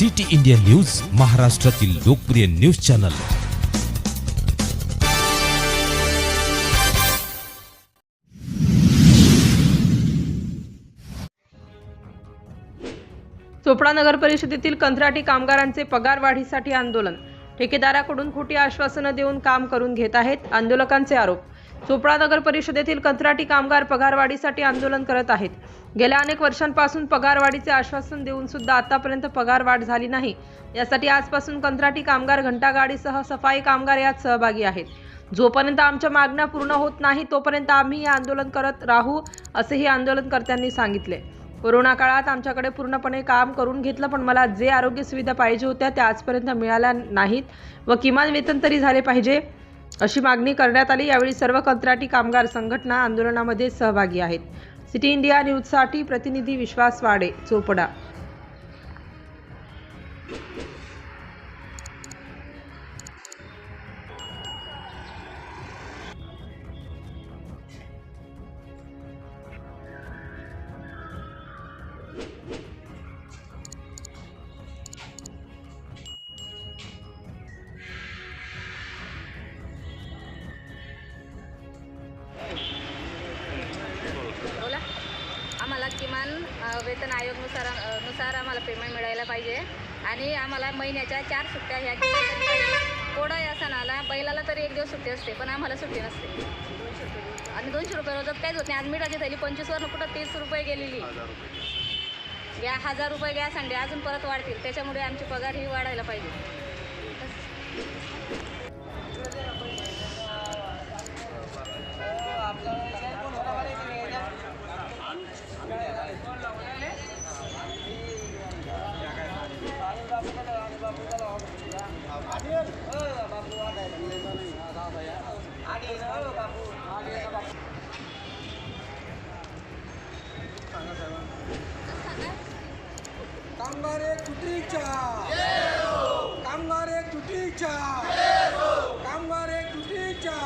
City India news महाराष्ट्रातील लोकप्रिय news channel. Chopda नगर परिषदेतील कंत्राटी कामगारांचे पगार वाढीसाठी आंदोलन. ठेकेदाराकडून खोटी आश्वासनं देऊन काम करून घेत आहेत आंदोलकांचे आरोप. चोपडा नगर परिषदेतील कंत्राटी कामगार पगारवाढीसाठी आंदोलन करत आहेत. गेल्या अनेक वर्षांपासून पगारवाढीचे आश्वासन देऊन सुद्धा आतापर्यंत पगारवाढ झाली नाही. यासाठी आजपासून कंत्राटी कामगार घंटागाडीसह सफाई कामगार यात सहभागी आहेत. जोपर्यंत आमच्या मागण्या पूर्ण होत नाही तोपर्यंत आम्ही हे आंदोलन करत राहू असेही आंदोलनकर्त्यांनी सांगितले. कोरोना काळात आमच्याकडे पूर्णपणे काम करून घेतलं पण मला जे आरोग्य सुविधा पाहिजे होत्या त्या आजपर्यंत मिळाल्या नाहीत व किमान वेतन तरी झाले पाहिजे. अशी मागणी करण्यात आली. यावेळी सर्व कंत्राटी कामगार संघटना आंदोलनामध्ये सहभागी आहेत. सिटी इंडिया न्यूजसाठी प्रतिनिधी विश्वास वाडे चोपडा. you किमान वेतन आयोगनुसार नुसार आम्हाला पेमेंट मिळायला पाहिजे. आणि आम्हाला महिन्याच्या चार सुट्ट्या ह्या कोडा या सणाला बैलाला तरी एक दिवस सुट्टी असते पण आम्हाला सुट्टी नसते. आणि दोनशे रुपये रोजात काहीच होत नाही. आज मिठाची थैली पंचवीसवरनं कुठं तीस रुपये गेलेली. या हजार रुपये गॅस अंडे अजून परत वाढतील. त्याच्यामुळे आमची पगार ही वाढायला पाहिजे. हो, कामगार एक तुटीच्या कामगार एक तुटीच्या कामगार एक तुटीच्या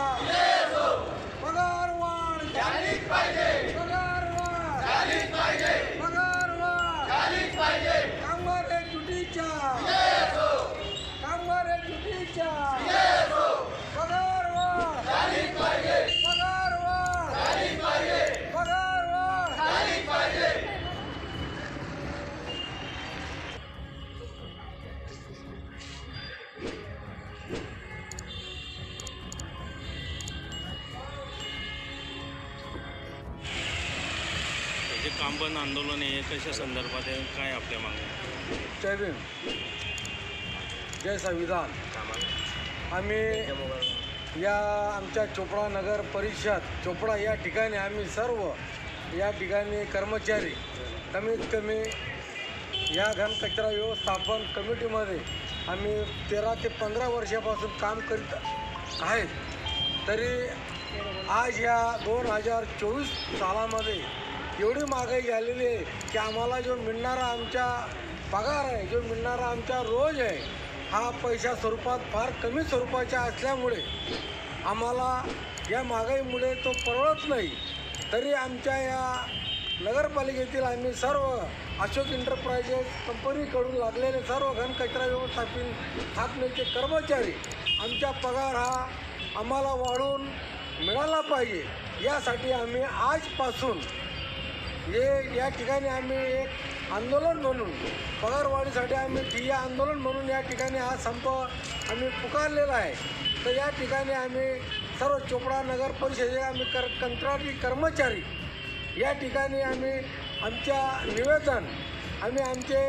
पगार वाढ झालीच पाहिजे पगार वाढ झालीच पाहिजे काम बंद आंदोलन आहे कशा संदर्भात आहे काय आपल्या मागण्या जय भीम. जय संविधान. आम्ही या आमच्या चोपडा नगर परिषद चोपडा या ठिकाणी आम्ही सर्व या ठिकाणी कर्मचारी कमीत कमी या घनकचरा व्यवस्थापन कमिटीमध्ये आम्ही तेरा ते पंधरा वर्षापासून काम करीत आहेत. तरी आज या दोन हजार चोवीस सालामध्ये एवढी महागाई झालेली आहे की आम्हाला जो मिळणारा आमच्या पगार आहे जो मिळणारा आमचा रोज आहे हा पैशा स्वरूपात फार कमी स्वरूपाच्या असल्यामुळे आम्हाला या महागाईमुळे तो परवडत नाही. तरी आमच्या या नगरपालिकेतील आम्ही सर्व अशोक एंटरप्राइजेस कंपनीकडून लागलेले सर्व घनकचरा व्यवस्थापन स्थापनेचे कर्मचारी आमचा पगार हा आम्हाला वाढून मिळाला पाहिजे. यासाठी आम्ही आजपासून हे या ठिकाणी आम्ही एक आंदोलन म्हणून पगारवाढीसाठी आम्ही ठिय्या आंदोलन म्हणून या ठिकाणी हा संप आम्ही पुकारलेला आहे. तर या ठिकाणी आम्ही सर्व चोपडा नगर परिषदेचे आम्ही कर कंत्राटी कर्मचारी या ठिकाणी आम्ही आमच्या निवेदन आम्ही आमचे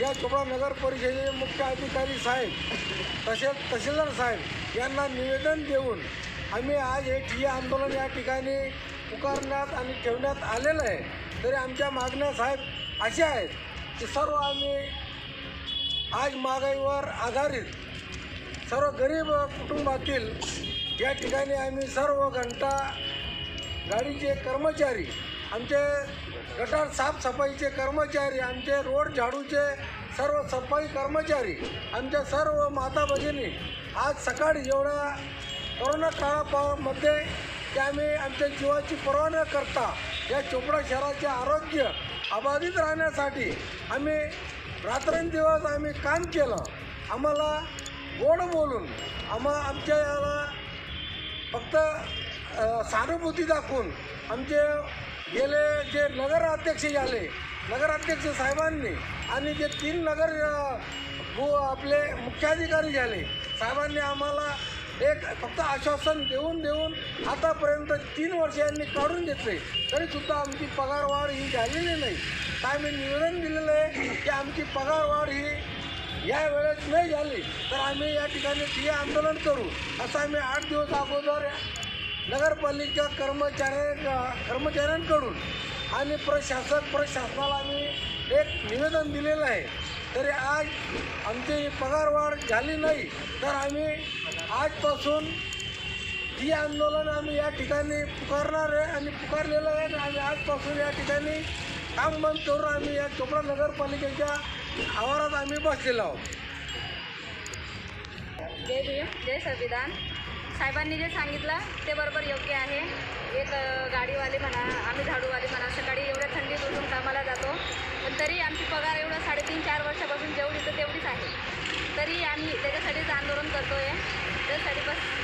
या चोपडा नगर परिषदेचे मुख्य अधिकारी साहेब तसेच तहसीलदार साहेब यांना निवेदन देऊन आम्ही आज हे ठिय्या आंदोलन या ठिकाणी पुकारण्यात आणि ठेवण्यात आलेलं आहे. तरी आमच्या मागण्या साहेब अशा आहेत की सर्व आम्ही आज महागाईवर आधारित सर्व गरीब कुटुंबातील या ठिकाणी आम्ही सर्व घंटा गाडीचे कर्मचारी आमचे गटार साफसफाईचे कर्मचारी आमचे रोड झाडूचे सर्व सफाई कर्मचारी आमच्या सर्व माता भगिनी आज सकाळी जेवढ्या कोरोना काळामध्ये त्यामुळे आम्ही आमच्या जीवाची पर्वा न करता या चोपडा शहराचे आरोग्य अबाधित राहण्यासाठी आम्ही रात्रंदिवस आम्ही काम केलं. आम्हाला गोड बोलून आम्हा आमच्या याला फक्त सहानुभूती दाखवून आमचे गेले जे नगराध्यक्ष झाले नगराध्यक्ष साहेबांनी आणि जे तीन नगर भू आपले मुख्याधिकारी झाले साहेबांनी आम्हाला एक फक्त आश्वासन देऊन देऊन आतापर्यंत तीन वर्षांनी काढून घेतले तरीसुद्धा आमची पगारवाढ ही झालेली नाही. काय मी निवेदन दिलेलं आहे की आमची पगारवाढ ही या वेळेस नाही झाली तर आम्ही या ठिकाणी ठिय्या आंदोलन करू. असं आम्ही आठ दिवस अगोदर नगरपालिका कर्मचाऱ्या कर्मचाऱ्यांकडून आणि प्रशासक प्रशासनाला आम्ही एक निवेदन दिलेलं आहे. तरी आज आमची पगारवाढ झाली नाही तर आम्ही आजपासून ही आंदोलन आम्ही या ठिकाणी पुकारणार आहे आणि पुकारलेलं आहे आणि आम्ही आजपासून या ठिकाणी काम बंद करून आम्ही या चोपडा नगरपालिकेच्या आवारात आम्ही बसलेलो आहोत. जय भीम जय संविधान. साहेबांनी जे सांगितलं ते बरोबर योग्य आहे. एक गाडीवाले म्हणा आम्ही झाडूवाले म्हणा सकाळी एवढ्या थंडीत उठून कामाला जातो. पण तरी आमची पगार एवढं साडेतीन चार वर्षापासून जेवढी तर तेवढीच आहे. तरी आम्ही त्याच्यासाठीच आंदोलन करतो आहे 出されます。